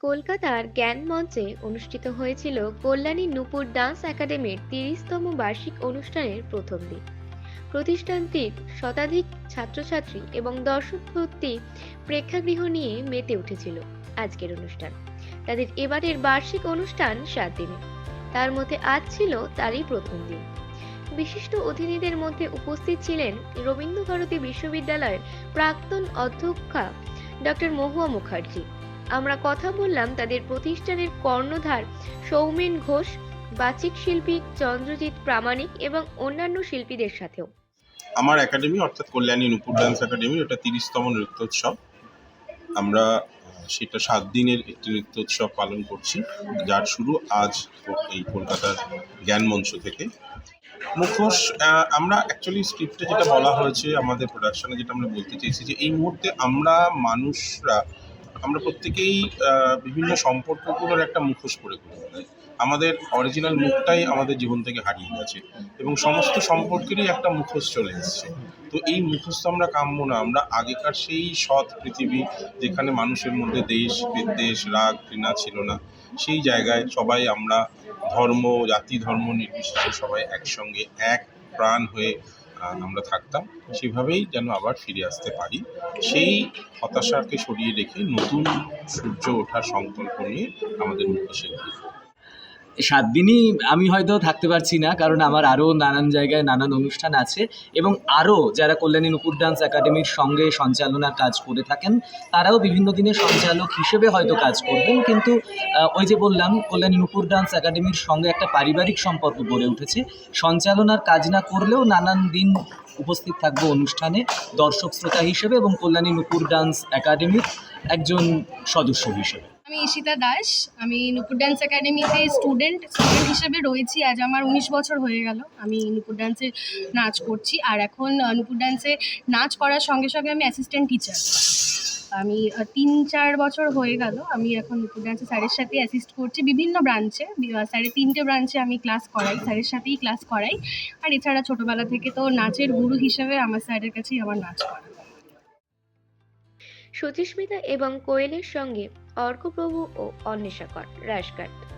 কলকাতার জ্ঞান মঞ্চে অনুষ্ঠিত হয়েছিল কল্যাণী নূপুর ডান্স একাডেমির তিরিশতম বার্ষিক অনুষ্ঠানের প্রথম দিন। প্রতিষ্ঠানটির শতাধিক ছাত্রছাত্রী এবং দর্শক ভর্তি প্রেক্ষাগৃহ নিয়ে মেতে উঠেছিল আজকের অনুষ্ঠান। তাদের এবারের বার্ষিক অনুষ্ঠান সাত দিনে। তার মধ্যে আজ ছিল তারই প্রথম দিন। বিশিষ্ট অতিথিদের মধ্যে উপস্থিত ছিলেন রবীন্দ্রভারতী বিশ্ববিদ্যালয়ের প্রাক্তন অধ্যক্ষা ডক্টর মহুয়া মুখার্জি। আমরা কথা বললাম তাদের প্রতিষ্ঠানের কর্ণধার সৌমেন ঘোষ, বাচিক শিল্পী চন্দ্রজিৎ প্রামাণিক এবং অন্যান্য শিল্পীদের সাথেও। আমার একাডেমি অর্থাৎ কল্যাণী নূপুর ডান্স একাডেমি, ওটা তিরিশতম নৃত্যোৎসব। আমরা সেটা সাত দিনের একটি নৃত্যোৎসব পালন করছি, যার শুরু আজ এই কলকাতার জ্ঞান মঞ্চ থেকে। মুখোশ আমরা অ্যাকচুয়ালি স্ক্রিপ্টে যেটা বলা হয়েছে আমাদের প্রোডাকশনে যেটা আমরা বলতে চেয়েছি যে এই মুহূর্তে আমরা মানুষরা আমরা প্রত্যেকেই বিভিন্ন সম্পর্কগুলোর একটা মুখোশ করে করি। আমাদের অরিজিনাল মুখটাই আমাদের জীবন থেকে হারিয়ে গেছে এবং সমস্ত সম্পর্কেরই একটা মুখোশ চলে এসেছে। তো এই মুখোশ তো আমরা কাম্য না, আমরা আগেকার সেই সৎ পৃথিবী যেখানে মানুষের মধ্যে দেশ, বিদ্বেষ, রাগ, ঘৃণা ছিল না, সেই জায়গায় সবাই আমরা ধর্ম, জাতি, ধর্ম নির্বিশেষে সবাই একসঙ্গে এক প্রাণ হয়ে আমরা থাকতাম, সেভাবেই যেন আবার ফিরে আসতে পারি। সেই হতাশাকে সরিয়ে রেখে নতুন সূর্য ওঠার সংকল্প নিয়ে আমাদের মুখোশের দিক সাত দিনই আমি হয়তো থাকতে পারছি না, কারণ আমার আরও নানান জায়গায় নানান অনুষ্ঠান আছে এবং আরও যারা কল্যাণী নুপুর ডান্স একাডেমির সঙ্গে সঞ্চালনার কাজ করে থাকেন, তারাও বিভিন্ন দিনে সঞ্চালক হিসেবে হয়তো কাজ করবেন। কিন্তু ওই যে বললাম, কল্যাণী নুপুর ডান্স একাডেমির সঙ্গে একটা পারিবারিক সম্পর্ক গড়ে উঠেছে। সঞ্চালনার কাজ না করলেও নানান দিন উপস্থিত থাকব অনুষ্ঠানে দর্শক শ্রোতা হিসেবে এবং কল্যাণী নুপুর ডান্স একাডেমির একজন সদস্য হিসেবে। আমি ঈশিতা দাস, আমি নুপুর ডান্স একাডেমিতে স্টুডেন্ট স্টুডেন্ট হিসেবে রয়েছি। আজ আমার উনিশ বছর হয়ে গেল, আমি নুপুর ডান্সে নাচ করছি। আর এখন নুপুর ডান্সে নাচ করার সঙ্গে সঙ্গে আমি অ্যাসিস্ট্যান্ট টিচার আমি তিন, চার বছর হয়ে গেল, আমি এখন নুপুর ডান্সে স্যারের সাথে অ্যাসিস্ট করছি বিভিন্ন ব্রাঞ্চে স্যারের তিনটে ব্রাঞ্চে আমি ক্লাস করাই, স্যারের সাথেই ক্লাস করাই। আর এছাড়া ছোটোবেলা থেকে তো নাচের গুরু হিসেবে আমার স্যারের কাছেই আমার নাচ করা। সুচিস্মিতা এবং কোয়েলের সঙ্গে অর্কপ্রভু ও অন্বেষাকর কর রাজঘাট